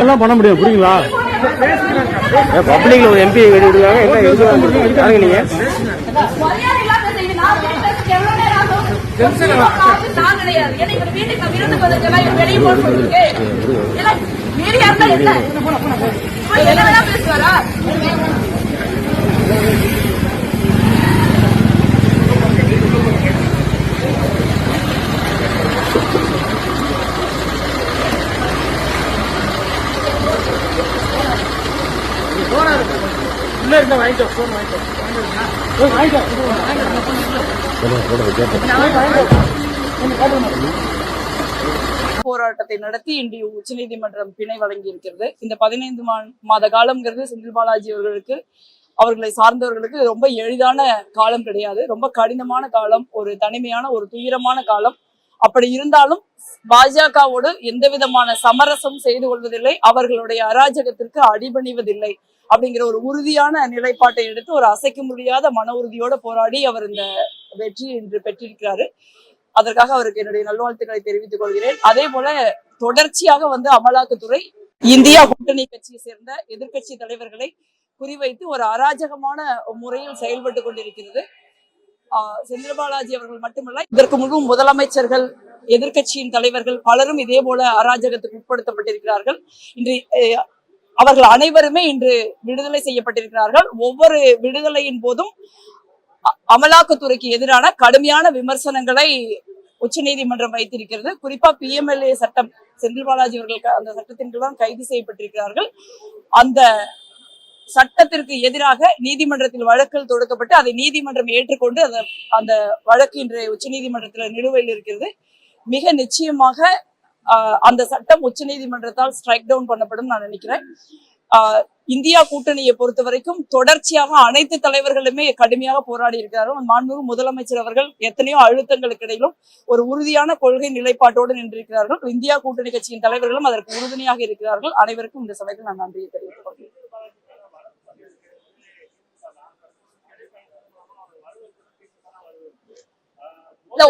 எல்லாம் பண்ண முடியும் புரியுங்களா பப்ளிக்ல ஒரு எம்பி வெளியிடுவாங்க என்ன எதுக்கு யாருங்க நீங்க கிடையாது. ஏன்னா இவர் வீட்டுக்கு விருந்துக்கு வந்ததுக்கெல்லாம் இவர் வெளியே போக சொல்றீங்க. ஏன்னா, மீடியா இருந்தா என்ன? போராட்டத்தை நடத்தி இன்று உச்சநீதிமன்றம் பிணை வழங்கி இருக்கிறது இந்த பதினைந்து மாத காலம்ங்கிறது செந்தில் பாலாஜி அவர்களுக்கு அவர்களை சார்ந்தவர்களுக்கு ரொம்ப எளிதான காலம் கிடையாது. ரொம்ப கடினமான காலம் ஒரு தனிமையான ஒரு துயரமான காலம். அப்படி இருந்தாலும் பாஜகவோடு எந்த விதமான சமரசம் செய்து கொள்வதில்லை. அவர்களுடைய அராஜகத்திற்கு அடிபணிவதில்லை அப்படிங்கிற ஒரு உறுதியான நிலைப்பாட்டை எடுத்து ஒரு அசைக்க முடியாத மன உறுதியோட போராடி அவர் இந்த வெற்றி இன்று பெற்றிருக்கிறாரு. அதற்காக அவருக்கு என்னுடைய நல்வாழ்த்துக்களை தெரிவித்துக் கொள்கிறேன். அதே போல தொடர்ச்சியாக வந்து அமலாக்கத்துறை இந்தியா கூட்டணி கட்சியை சேர்ந்த எதிர்க்கட்சி தலைவர்களை குறிவைத்து ஒரு அராஜகமான முறையில் செயல்பட்டு கொண்டிருக்கிறது. ஆஹ் பாலாஜி அவர்கள் மட்டுமல்ல இதற்கு முழு முதலமைச்சர்கள் எதிர்க்கட்சியின் தலைவர்கள் பலரும் இதே போல அராஜகத்துக்கு உட்படுத்தப்பட்டிருக்கிறார்கள். இன்று அவர்கள் அனைவருமே இன்று விடுதலை செய்யப்பட்டிருக்கிறார்கள். ஒவ்வொரு விடுதலையின் போதும் அ- அமலாக்கத்துறைக்கு எதிரான கடுமையான விமர்சனங்களை உச்சநீதிமன்றம் வைத்திருக்கிறது. குறிப்பா பிஎம்எல்ஏ சட்டம் செந்தில் பாலாஜி அவர்கள் அந்த சட்டத்தின் கீழ் தான் கைது செய்யப்பட்டிருக்கிறார்கள். அந்த சட்டத்திற்கு எதிராக நீதிமன்றத்தில் வழக்குகள் தொடுக்கப்பட்டு அதை நீதிமன்றம் ஏற்றுக்கொண்டு அந்த அந்த வழக்கு இன்று உச்சநீதிமன்றத்தில் நிலுவையில் இருக்கிறது. மிக நிச்சயமாக அந்த சட்டம் உச்சநீதிமன்றத்தால் ஸ்ட்ரைக் டவுன் பண்ணப்படும் நான் நினைக்கிறேன். இந்தியா கூட்டணியை பொறுத்த வரைக்கும் தொடர்ச்சியாக அனைத்து தலைவர்களுமே கடுமையாக போராடி இருக்கிறார்கள். மாண்புமிகு முதலமைச்சர் அவர்கள் எத்தனையோ அழுத்தங்களுக்கு இடையிலும் ஒரு உறுதியான கொள்கை நிலைப்பாட்டோடு நின்றிருக்கிறார்கள். இந்தியா கூட்டணி கட்சியின் தலைவர்களும் அதற்கு உறுதுணையாக இருக்கிறார்கள். அனைவருக்கும் இந்த சமயத்தில் நான் நன்றியை தெரிவித்துக் கொள்கிறேன்.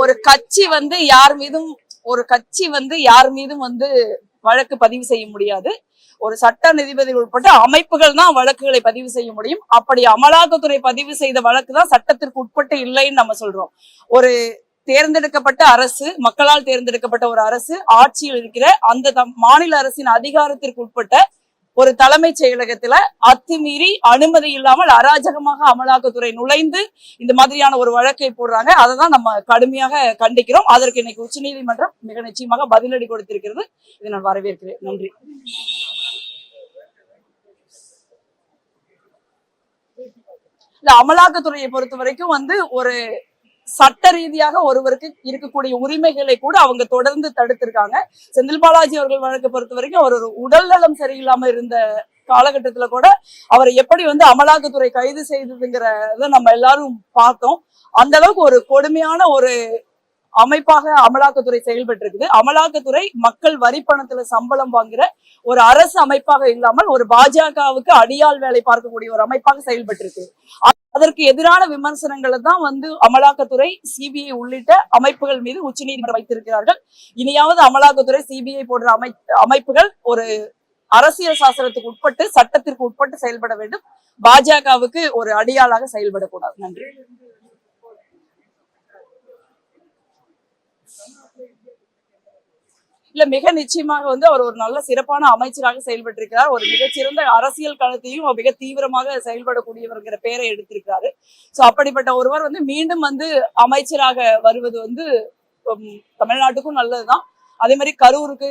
ஒரு கட்சி வந்து யார் மீதும் ஒரு கட்சி வந்து யார் மீதும் வந்து வழக்கு பதிவு செய்ய முடியாது. ஒரு சட்ட நீதிபதி உட்பட்ட அமைப்புகள் தான் வழக்குகளை பதிவு செய்ய முடியும். அப்படி அமலாக்கத்துறை பதிவு செய்த வழக்கு தான் சட்டத்திற்கு உட்பட்டு இல்லைன்னு நம்ம சொல்றோம். ஒரு தேர்ந்தெடுக்கப்பட்ட அரசு மக்களால் தேர்ந்தெடுக்கப்பட்ட ஒரு அரசு ஆட்சியில் இருக்கிற அந்த தம்- மாநில அரசின் அதிகாரத்திற்கு உட்பட்ட ஒரு தலைமைச் செயலகத்துல அத்துமீறி அனுமதி இல்லாமல் அராஜகமாக அமலாக்கத்துறை நுழைந்து இந்த மாதிரியான ஒரு வழக்கை போடுறாங்க. அதை தான் நம்ம கடுமையாக கண்டிக்கிறோம். அதற்கு இன்னைக்கு உச்சநீதிமன்றம் மிக நிச்சயமாக பதிலடி கொடுத்திருக்கிறது. இதை நான் வரவேற்கிறேன். நன்றி. இல்ல அமலாக்கத்துறையை பொறுத்த வரைக்கும் வந்து ஒரு சட்ட ரீதியாக ஒருவருக்கு இருக்கக்கூடிய உரிமைகளை கூட அவங்க தொடர்ந்து தடுத்திருக்காங்க. செந்தில் பாலாஜி அவர்கள் வழக்கை பொறுத்த வரைக்கும் அவர் ஒரு உடல் நலம் சரியில்லாம இருந்த காலகட்டத்துல கூட அவரை எப்படி வந்து அமலாக்கத்துறை கைது செய்ததுங்கிறத நம்ம எல்லாரும் பார்த்தோம். அந்த அளவுக்கு ஒரு கொடுமையான ஒரு அமைப்பாக அமலாக்கத்துறை செயல்பட்டு இருக்குது அமலாக்கத்துறை மக்கள் வரி பணத்துல சம்பளம் வாங்குற ஒரு அரசு அமைப்பாக இல்லாமல் ஒரு பாஜகவுக்கு அடியால் வேலை பார்க்கக்கூடிய ஒரு அமைப்பாக செயல்பட்டு இருக்கு அதற்கு எதிரான விமர்சனங்களை தான் வந்து அமலாக்கத்துறை சிபிஐ உள்ளிட்ட அமைப்புகள் மீது உச்சநீதிமன்றம் வைத்திருக்கிறார்கள். இனியாவது அமலாக்கத்துறை சிபிஐ போன்ற அமை அமைப்புகள் ஒரு அரசியல் சாசனத்துக்கு உட்பட்டு சட்டத்திற்கு உட்பட்டு செயல்பட வேண்டும். பாஜகவுக்கு ஒரு அடியாளாக செயல்படக்கூடாது. நன்றி. இல்ல மிக நிச்சயமாக வந்து அவர் ஒரு நல்ல சிறப்பான அமைச்சராக செயல்பட்டிருக்கிறார். ஒரு மிகச்சிறந்த அரசியல் களத்தையும் மிக தீவிரமாக செயல்படக்கூடியவர்கிற பெயரை எடுத்திருக்கிறாரு. சோ அப்படிப்பட்ட ஒருவர் வந்து மீண்டும் வந்து அமைச்சராக வருவது வந்து உம், தமிழ்நாட்டுக்கும் நல்லதுதான். அதே மாதிரி கரூருக்கு